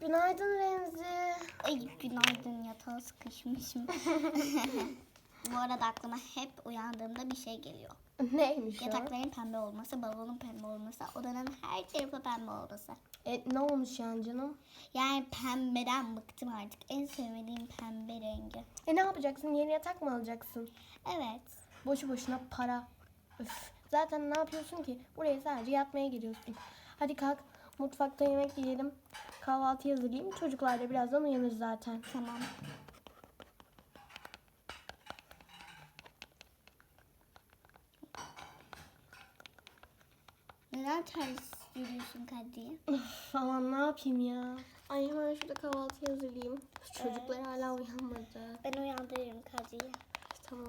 Günaydın Remzi. Ay günaydın yatağa sıkışmışım. Bu arada aklıma hep uyandığımda bir şey geliyor. Neymiş o? Yatakların pembe olması, balonun pembe olması, odanın her tarafı pembe olması. E, ne olmuş yani canım? Yani pembeden bıktım artık. En sevmediğim pembe rengi. E ne yapacaksın? Yeni yatak mı alacaksın? Evet. Boşu boşuna para. Üf. Zaten ne yapıyorsun ki? Buraya sadece yatmaya geliyorsun. Hadi kalk mutfakta yemek yiyelim. Kahvaltı hazırlayayım. Çocuklar da birazdan uyanır zaten. Tamam. Neden ters yürüyorsun Kadriye? Falan ne yapayım ya? Ay hemen şurada kahvaltı hazırlayayım. Çocuklar hala uyanmadı. Ben uyandırırım Kadriye. Tamam.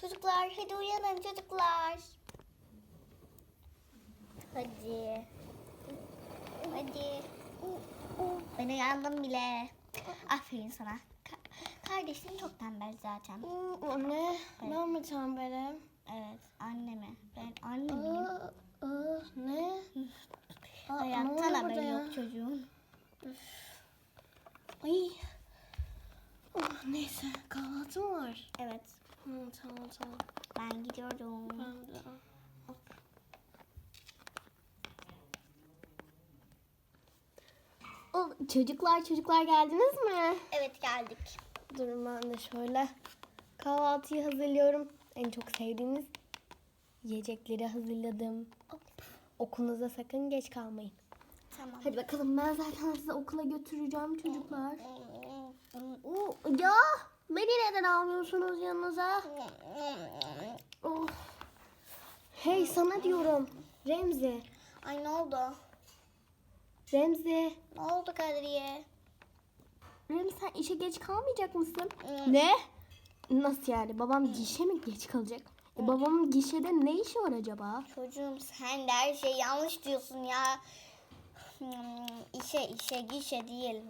Çocuklar hadi uyanın çocuklar. Hadi. Hadi. Ben uyandım bile. Aferin sana. Ka- kardeşin çok tembel zaten. Anne ben mi tembelim? Evet anneme. Ben anne miyim? Ne? Ne Hayattan haberi yok çocuğun. Ay. Oh, neyse kahvaltı mı var? Evet. Hı, tamam tamam. Ben gidiyorum. Ben de. Çocuklar çocuklar geldiniz mi? Evet geldik. Durun ben de şöyle kahvaltıyı hazırlıyorum. En çok sevdiğiniz yiyecekleri hazırladım. Okulunuza sakın geç kalmayın. Tamam. Hadi bakalım ben zaten sizi okula götüreceğim çocuklar. Oo, ya beni neden almıyorsunuz yanınıza? Oh. Hey sana diyorum. Remzi. Ay ne oldu? Remzi. Ne oldu Kadriye? Remzi sen işe geç kalmayacak mısın? Hmm. Ne? Nasıl yani? Babam gişe mi geç kalacak? E, babamın gişede ne işi var acaba? Çocuğum sen de her şeyi yanlış diyorsun ya. Hmm, işe işe gişe değil.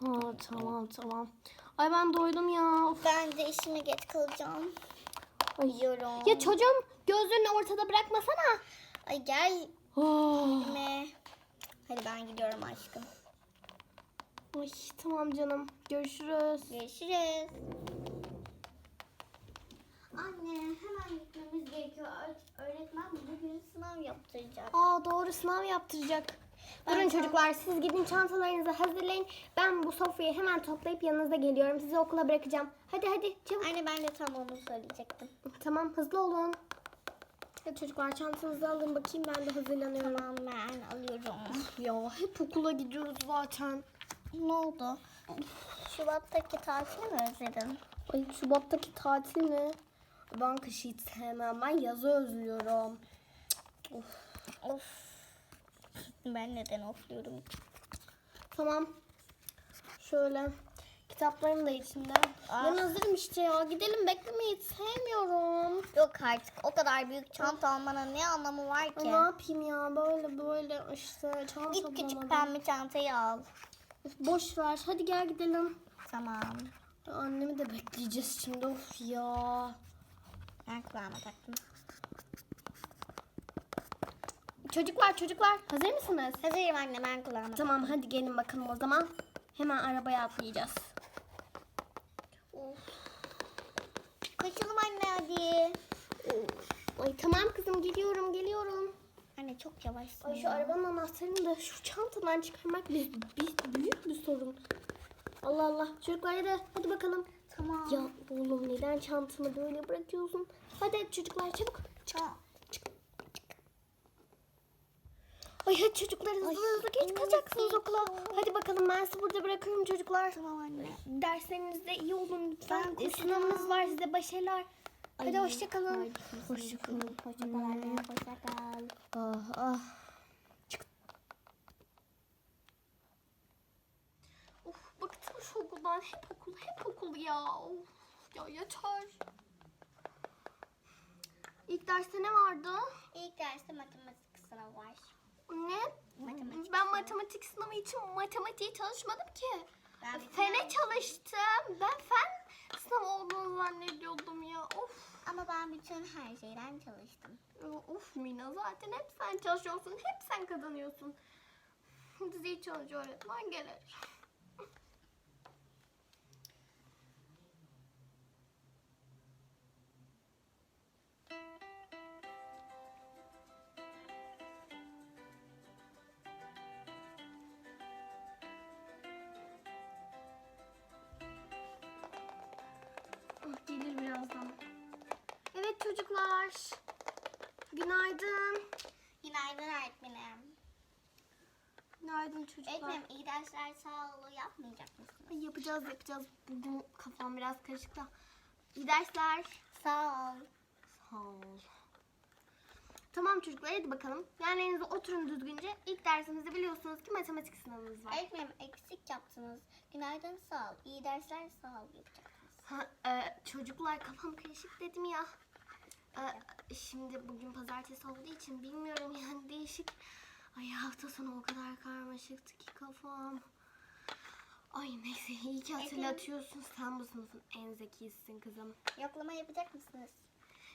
Hmm, Ha tamam tamam. Ay ben doydum ya. Of. Ben de işime geç kalacağım. Ay. Yiyorum. Ya çocuğum gözlerini ortada bırakmasana. Ay gel Oh. mi? Hadi ben gidiyorum aşkım. Ay tamam canım. Görüşürüz. Görüşürüz. Anne hemen gitmemiz gerekiyor. Öğ- Öğretmen bugün sınav yaptıracak. Aa doğru sınav yaptıracak. Ben Durun çocuklar siz gidin çantalarınızı hazırlayın. Ben bu sofrayı hemen toplayıp yanınıza geliyorum. Sizi okula bırakacağım. Hadi hadi çabuk. Anne ben de tam onu söyleyecektim. Tamam hızlı olun. Hadi çocuklar çantanızı alın bakayım ben de hazırlanıyorum. Tamam ben alıyorum. Ya hep okula gidiyoruz zaten. ne oldu? Şubat'taki tatili mi özledin? Ay Şubat'taki tatil mi? Ben kışı hiç sevmem. Ben yazı özlüyorum. Of. Ben neden ofluyorum? Tamam. Şöyle. Kitaplarım da içinde. Ah. Ben hazırım işte ya. Gidelim beklemeyi sevmiyorum. Yok artık o kadar büyük çanta almanın ne anlamı var ki? ne yapayım ya böyle böyle işte çanta Git küçük bulamadım. pembe çantayı al. Boş ver. Hadi gel gidelim. Tamam. Annemi de bekleyeceğiz şimdi. Of ya. Ben kulağıma taktım. Çocuklar çocuklar hazır mısınız? Hazırım anne ben kulağıma Tamam hadi gelin bakalım o zaman. Hemen arabaya atlayacağız. Of. Kaçalım anne hadi. Ay tamam kızım geliyorum geliyorum. Anne çok yavaşsın Ay şu arabanın anahtarını da şu çantadan çıkarmak bir, bir- büyük bir sorun. Allah Allah. Çocuklar hadi, hadi bakalım. Tamam. Ya oğlum neden çantamı böyle bırakıyorsun? Hadi çocuklar çabuk. Çık. Tamam. Ay hadi çocuklar hızlı Ay, hızlı geç kalacaksınız okula. Hadi bakalım ben sizi burada bırakıyorum çocuklar. Tamam anne. Derslerinizde iyi olun lütfen. Ben Sınavınız var size başarılar. Hadi hoşçakalın. Hoşçakalın. Hoşçakal anne. Hoşçakal. Ah ah. Of bıktım şu okuldan. Hep okul, hep okul ya. Of ya yeter. İlk derste ne vardı? İlk derste matematik sınavı var. Ne? Matematik ben matematik sınavı için matematiğe çalışmadım ki. Ben Fene çalıştım. Ben fen sınavı olduğunu zannediyordum ya. Of. Bütün her şeyden çalıştım. Of Mina zaten hep sen çalışıyorsun. Hep sen kazanıyorsun. Diziyi çalışıyor öğretmen gelir. Günaydın çocuklar. Öğretmenim iyi dersler sağlığı yapmayacak mısınız? Yapacağız yapacağız. Bugün kafam biraz karışık da. İyi dersler. Sağ ol. Sağ ol. Tamam çocuklar hadi bakalım. Yerlerinize oturun düzgünce. İlk dersimizde biliyorsunuz ki matematik sınavımız var. Öğretmenim eksik yaptınız. Günaydın sağ ol. İyi dersler sağ ol yapacaksınız. Ha, e, çocuklar kafam karışık dedim ya. E, şimdi bugün pazartesi olduğu için bilmiyorum yani değişik. Ay hafta sonu o kadar karmaşıktı ki kafam. Ay neyse iyi ki hatırlatıyorsun. Sen bu sınıfın en zekisisin kızım. Yoklama yapacak mısınız?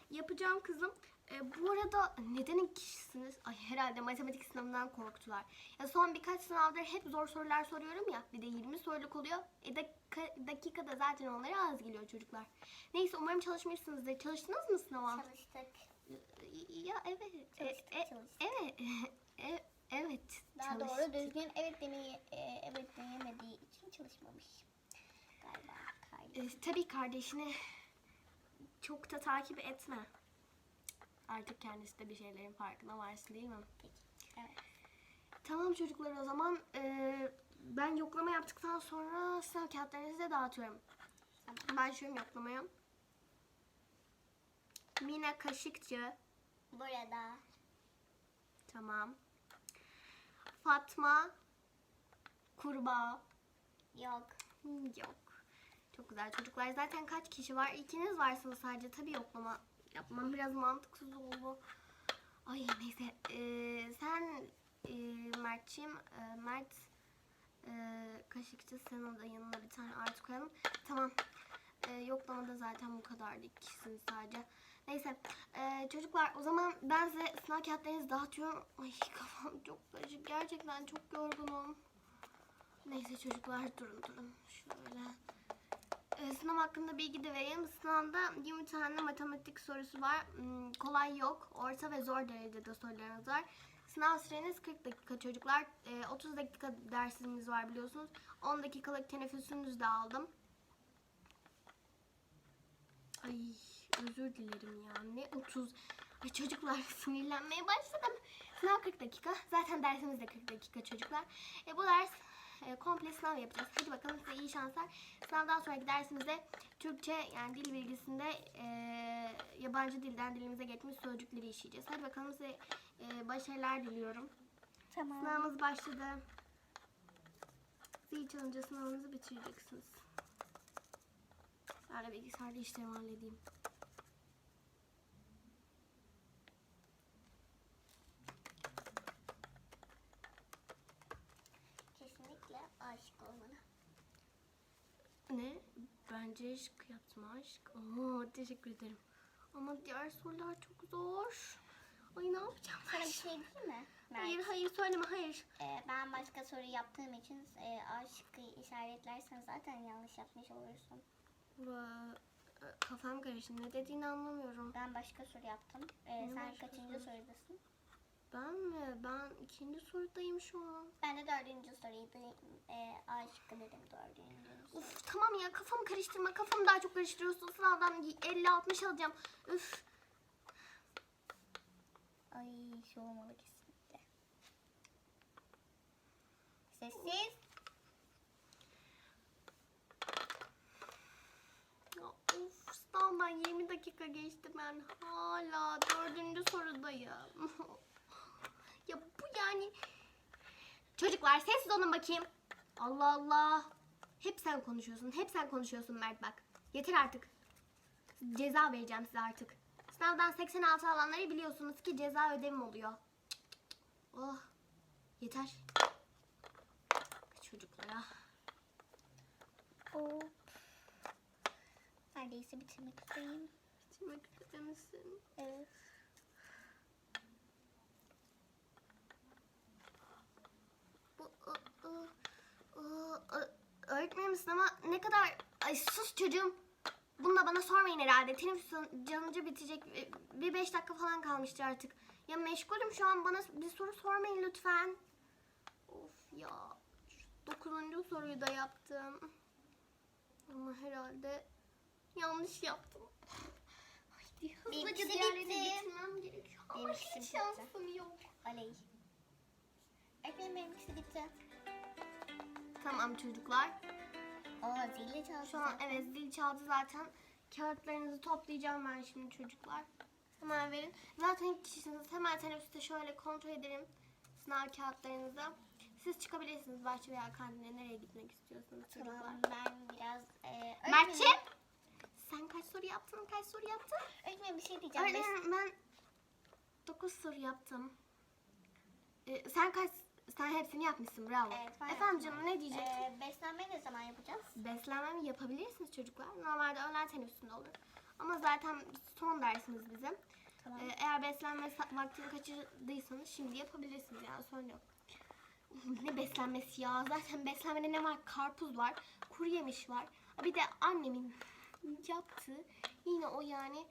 Yapacağım kızım. E, bu arada neden iki kişisiniz? Ay herhalde matematik sınavından korktular. Ya son birkaç sınavdır hep zor sorular soruyorum ya. Bir de 20 soruluk oluyor. E dakika, dakikada zaten onlara az geliyor çocuklar. Neyse umarım çalışmışsınızdır. Çalıştınız mı sınava? Çalıştık. Ya evet. E, Çalıştık, e, çalıştık. evet. E, evet. Daha çalıştık. doğru düzgün evet demeyi e, evet diyemediği için çalışmamış. Galiba. Galiba. E, tabii kardeşini çok da takip etme. Artık kendisi de bir şeylerin farkına varsın değil mi? Peki. Evet. Tamam çocuklar o zaman e, ben yoklama yaptıktan sonra sınav kağıtlarınızı size dağıtıyorum. Tamam. Başlıyorum yoklamaya. Mina Kaşıkçı. Burada. Tamam. Fatma Kurbağa. Yok. Yok. Çok güzel çocuklar. Zaten kaç kişi var? İkiniz varsınız sadece. Tabii yoklama yapmam biraz mantıksız oldu. Ay neyse. Ee, sen e, Mert'ciğim, e, Mert e, Kaşıkçı senin de yanına bir tane artı koyalım. Tamam. E, yoklamada zaten bu kadardı. İkisiniz sadece. Neyse. e, çocuklar o zaman ben size sınav kağıtlarınızı dağıtıyorum. Ay kafam çok karışık. Gerçekten çok yorgunum. Neyse çocuklar durun durun. Şöyle. Ee, sınav hakkında bilgi de vereyim. Sınavda 20 tane matematik sorusu var. Hmm, kolay yok. Orta ve zor derecede sorularınız var. Sınav süreniz 40 dakika çocuklar. Ee, 30 dakika dersimiz var biliyorsunuz. 10 dakikalık teneffüsünüzü de aldım. Ay özür dilerim ya. Ne 30. Ay çocuklar sinirlenmeye başladım. Sınav 40 dakika. Zaten dersimiz de 40 dakika çocuklar. E, bu ders e, komple sınav yapacağız. Hadi bakalım size iyi şanslar. Sınavdan sonraki dersimizde Türkçe yani dil bilgisinde e, yabancı dilden dilimize geçmiş sözcükleri işleyeceğiz. Hadi bakalım size e, başarılar diliyorum. Tamam. Sınavımız başladı. Zil çalınca sınavınızı bitireceksiniz. Ben de bilgisayarda işlerimi halledeyim. Kesinlikle aşık olmalı. Ne? Bence aşk yaptım aşk. Oo, teşekkür ederim. Ama diğer sorular çok zor. Ay ne yapacağım Sana bir şey diyeyim mi? Mert? Hayır hayır söyleme hayır. Ee, ben başka soru yaptığım için e, aşkı işaretlersen zaten yanlış yapmış olursun. Ba- e, Kafam karıştı. Ne dediğini anlamıyorum. Ben başka soru yaptım. Ee, Ne sen başka kaçıncı soru? sorudasın? Ben mi? Ben ikinci sorudayım şu an. Ben de dördüncü soruydu. Ee, aşkı dedim dördüncü. Uf tamam ya kafamı karıştırma. Kafamı daha çok karıştırıyorsun. Sınavdan 50-60 alacağım. Üf. Ay şu olmalı kesinlikle. Sessiz. Ya of sınavdan 20 dakika geçti ben hala dördüncü sorudayım. ya bu yani... Çocuklar sessiz olun bakayım. Allah Allah. Hep sen konuşuyorsun. Hep sen konuşuyorsun Mert bak. Yeter artık. Ceza vereceğim size artık. Sınavdan 86 alanları biliyorsunuz ki ceza ödevim oluyor. Oh. Yeter. Çocuklara. Hop. Neredeyse bitirmek üzereyim. bitirmek üzere misin? Evet. Öğretmenim sınava ne kadar... Ay sus çocuğum. Bunu da bana sormayın herhalde. Teneffüs canlıca bitecek. Bir- Bir beş dakika falan kalmıştır artık. Ya meşgulüm şu an. Bana bir soru sormayın lütfen. Of ya. Şu Dokuzuncu soruyu da yaptım. Ama herhalde yanlış yaptım. Haydi hızlıca diğerlerini bitirmem gerekiyor. Ama hiç şansım yok. Oley. Öğretmenim benimkisi bitti. Tamam çocuklar. Oo zili çaldı. Şu an evet zil çaldı zaten. Kağıtlarınızı toplayacağım ben şimdi çocuklar. Hemen verin. Zaten ilk kişisiniz. Hemen teneffüste şöyle kontrol ederim sınav kağıtlarınızı. Siz çıkabilirsiniz bahçe veya kantine nereye gitmek istiyorsanız çocuklar. Tamam ben biraz... E, Mert'ciğim sen kaç soru yaptın? Kaç soru yaptın? Öğretmenim bir şey diyeceğim. Öğretmenim ben 9 soru yaptım. Ee, sen kaç sen hepsini yapmışsın bravo. Evet, ben Efendim yaptım. canım ne diyecektin? Ee, beslenme ne zaman yapacağız? Beslenme yapabilirsiniz çocuklar. Normalde öğlen teneffüsünde olur. Ama zaten son dersimiz bizim. Tamam. Ee, eğer beslenme vaktini kaçırdıysanız şimdi yapabilirsiniz yani sorun yok. ne beslenmesi ya? Zaten beslenmede ne var? Karpuz var, kuru yemiş var. Bir de annemin yaptığı yine o yani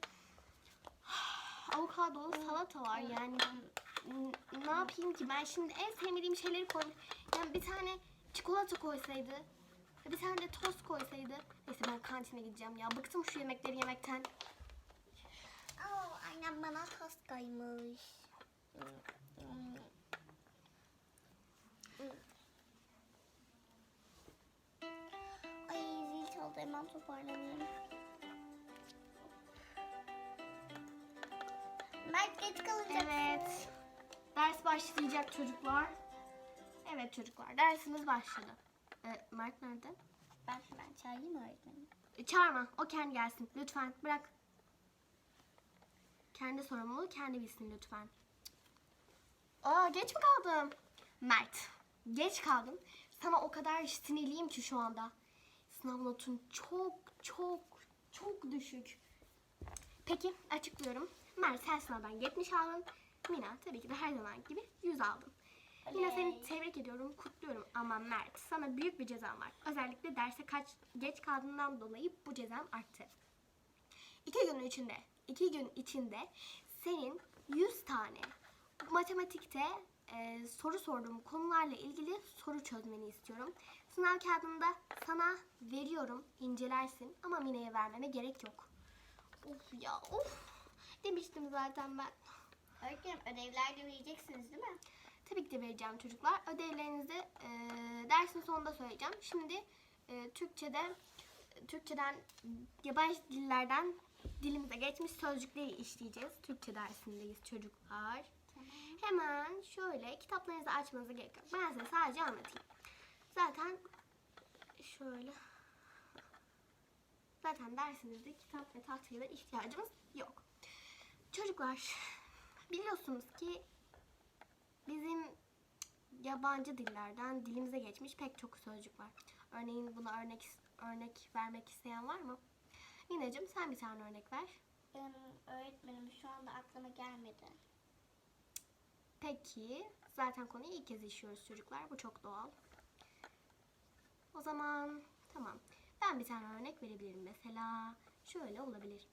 avokadolu salata var yani. Ne yapayım ki ben şimdi en sevmediğim şeyleri koydum. Yani bir tane çikolata koysaydı, bir tane de tost koysaydı. Neyse ben kantine gideceğim ya. Bıktım şu yemekleri yemekten. Oo, annem bana tost koymuş. Ay zil çaldı hemen toparlanayım. Mert geç kalacak. Evet. Ders başlayacak çocuklar. Evet çocuklar dersimiz başladı. Ee, Mert nerede? Ben hemen çağırayım öğretmenim. E, çağırma. O kendi gelsin. Lütfen bırak. Kendi sorumluluğu kendi bilsin lütfen. Aa geç mi kaldım? Mert. Geç kaldım. Sana o kadar sinirliyim ki şu anda. Sınav notun çok çok çok düşük. Peki açıklıyorum. Mert sen sınavdan 70 aldın. Mina tabii ki de her zaman gibi 100 aldın. Mina seni tebrik ediyorum, kutluyorum ama Mert sana büyük bir cezam var. Özellikle derse kaç geç kaldığından dolayı bu cezam arttı. İki gün içinde, iki gün içinde senin 100 tane matematikte e, soru sorduğum konularla ilgili soru çözmeni istiyorum. Sınav kağıdında sana veriyorum, incelersin ama Mine'ye vermeme gerek yok. Of ya of. Demiştim zaten ben. Öğretmenim ödevler de vereceksiniz değil mi? Tabii ki de vereceğim çocuklar. Ödevlerinizi e, dersin sonunda söyleyeceğim. Şimdi e, Türkçe'de Türkçeden yabancı dillerden dilimize geçmiş sözcükleri işleyeceğiz. Türkçe dersindeyiz çocuklar. Hemen şöyle kitaplarınızı açmanıza gerek yok. Ben size sadece anlatayım. Zaten şöyle zaten dersimizde kitap ve tahtaya da ihtiyacımız yok. Çocuklar biliyorsunuz ki bizim yabancı dillerden dilimize geçmiş pek çok sözcük var. Örneğin buna örnek örnek vermek isteyen var mı? Mineciğim sen bir tane örnek ver. Benim öğretmenim şu anda aklıma gelmedi. Peki. Zaten konuyu ilk kez işliyoruz çocuklar. Bu çok doğal. O zaman tamam. Ben bir tane örnek verebilirim. Mesela şöyle olabilir.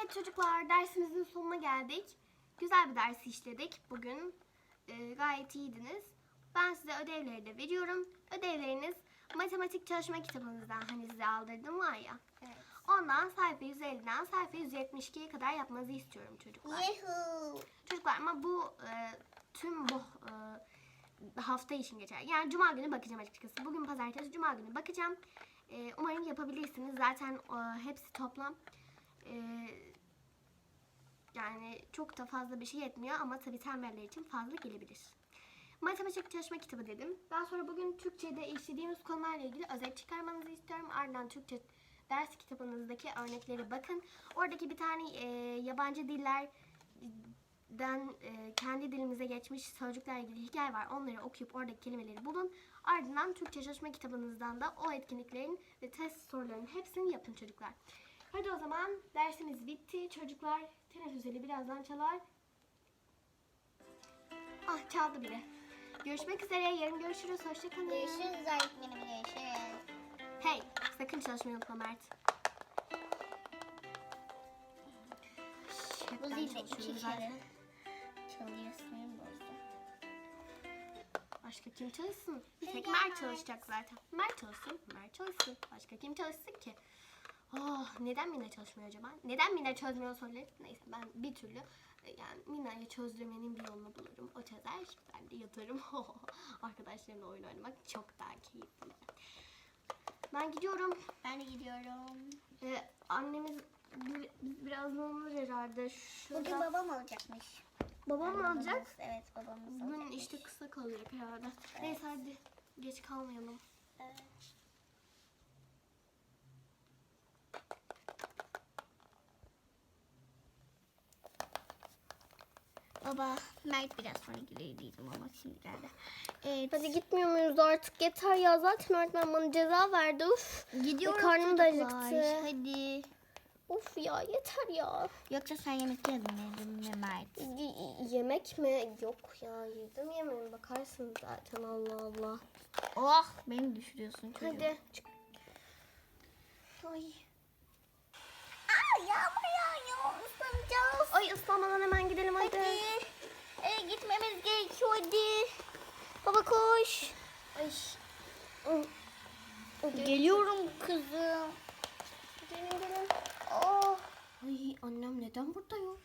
Evet çocuklar dersimizin sonuna geldik. Güzel bir ders işledik bugün. Ee, gayet iyiydiniz. Ben size ödevleri de veriyorum. Ödevleriniz matematik çalışma kitabınızdan hani size aldırdım var ya. Evet. Ondan sayfa 150'den sayfa 172'ye kadar yapmanızı istiyorum çocuklar. Yuhuu. Çocuklar ama bu e, tüm bu e, hafta için geçer. Yani cuma günü bakacağım açıkçası. Bugün pazartesi, cuma günü bakacağım. E, umarım yapabilirsiniz. Zaten e, hepsi toplam. E, yani çok da fazla bir şey etmiyor ama tabii tembeller için fazla gelebilir. Matematik çalışma kitabı dedim. Daha sonra bugün Türkçe'de işlediğimiz konularla ilgili özet çıkarmanızı istiyorum. Ardından Türkçe ders kitabınızdaki örnekleri bakın. Oradaki bir tane e, yabancı diller dilden e, kendi dilimize geçmiş sözcüklerle ilgili hikaye var. Onları okuyup oradaki kelimeleri bulun. Ardından Türkçe çalışma kitabınızdan da o etkinliklerin ve test sorularının hepsini yapın çocuklar. Hadi o zaman dersimiz bitti. Çocuklar teneffüs zili birazdan çalar. Ah çaldı bile. Görüşmek üzere. Yarın görüşürüz. Hoşçakalın. Görüşürüz öğretmenim görüşürüz. Hey, sakın çalışmayı unutma Mert. Bu iki zaten. kere. Başka kim çalışsın? Bir tek Hülya Mert Mert. çalışacak zaten. Mert çalışsın, Mert çalışsın. Başka kim çalışsın ki? Oh, neden Mina çalışmıyor acaba? Neden Mina çözmüyor soruları? Neyse ben bir türlü e, yani Mina'yı çözdürmenin bir yolunu bulurum. O çözer, ben de yatarım. Arkadaşlarımla oyun oynamak çok daha keyifli. Ben gidiyorum. Ben de gidiyorum. Ee, annemiz bir, birazdan olur herhalde. Şurada. Bugün babam alacakmış. Babam mı alacak? Evet babamız Bugün alacakmış. işte kısa kalacak herhalde. Neyse hadi geç kalmayalım. Evet. Baba, Mert biraz sonra diyeceğim ama şimdi geldi. Evet. Hadi gitmiyor muyuz artık? Yeter ya zaten öğretmen bana ceza verdi. Uf. Gidiyoruz Karnım da acıktı. Hadi. Of ya yeter ya. Yoksa sen yemek yedin mi Mert? Y- yemek mi? Yok ya yedim yemeğimi bakarsın zaten Allah Allah. Oh, beni düşürüyorsun çocuğum. Hadi. Ay. Aa, yağmur gitmemiz gerekiyor hadi. Baba koş. Ay. Geliyorum kızım. Gelin gelin. Oh. Ay annem neden burada yok?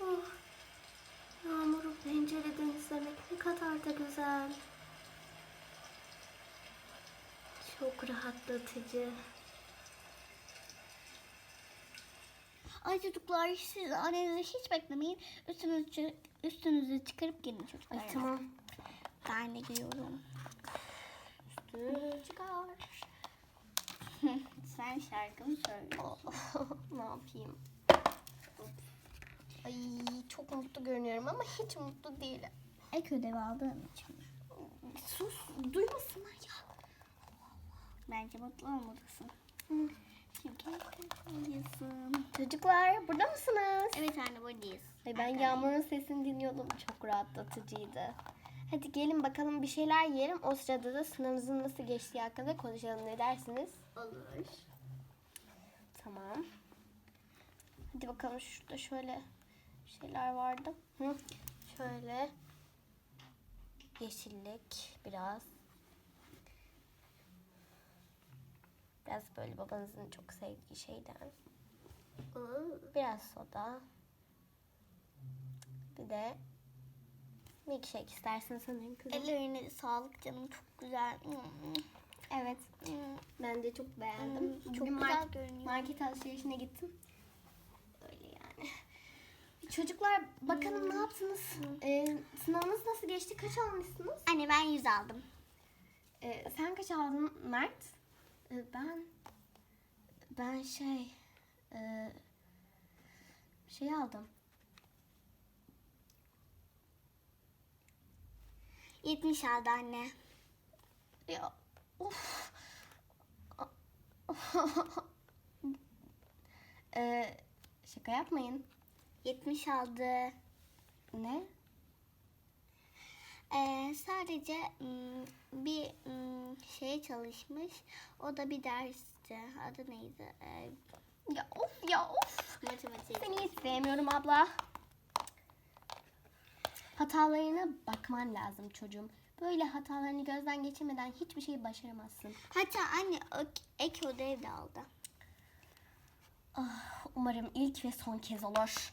Oh. Yağmuru pencereden izlemek ne kadar da güzel. Çok rahatlatıcı. Ay çocuklar siz annenizi hiç beklemeyin. Üstünüzü, üstünüzü çıkarıp gelin çocuklar. Ay tamam. Ben de geliyorum. Üstünü çıkar. Sen şarkımı söyle. ne yapayım? Ay çok mutlu görünüyorum ama hiç mutlu değilim. Ek ödevi aldığım için. Sus duymasınlar ya. Bence mutlu olmalısın. Mutluysun. Çocuklar burada mısınız? Evet anne buradayız. Ay ben Yağmur'un sesini dinliyordum. Çok rahatlatıcıydı. Hadi gelin bakalım bir şeyler yiyelim. O sırada da sınavımızın nasıl geçtiği hakkında konuşalım. Ne dersiniz? Olur. Tamam. Hadi bakalım şurada şöyle şeyler vardı. Hı. Şöyle yeşillik biraz. Biraz böyle babanızın çok sevdiği şeyden. Biraz soda. Bir de milkshake istersin sanırım kızım. Ellerine sağlık canım çok güzel. Hmm. Evet. Ben de çok beğendim. Hmm, çok bugün güzel market- görünüyor. Market alışverişine gittim. Öyle yani. Çocuklar bakalım ne yaptınız? Ee, sınavınız nasıl geçti? Kaç almışsınız? Anne ben yüz aldım. Ee, sen kaç aldın Mert? Ee, ben ben şey e, şey aldım. 70 aldı anne. Ya of. ee, şaka yapmayın. 70 aldı. Ne? Ee, sadece bir şeye çalışmış. O da bir dersti. Adı neydi? Ee, Ya of ya of. matematik. Seni hiç sevmiyorum abla. Hatalarına bakman lazım çocuğum. Böyle hatalarını gözden geçirmeden hiçbir şeyi başaramazsın. Hatta anne ek ödev de aldı. Ah, umarım ilk ve son kez olur.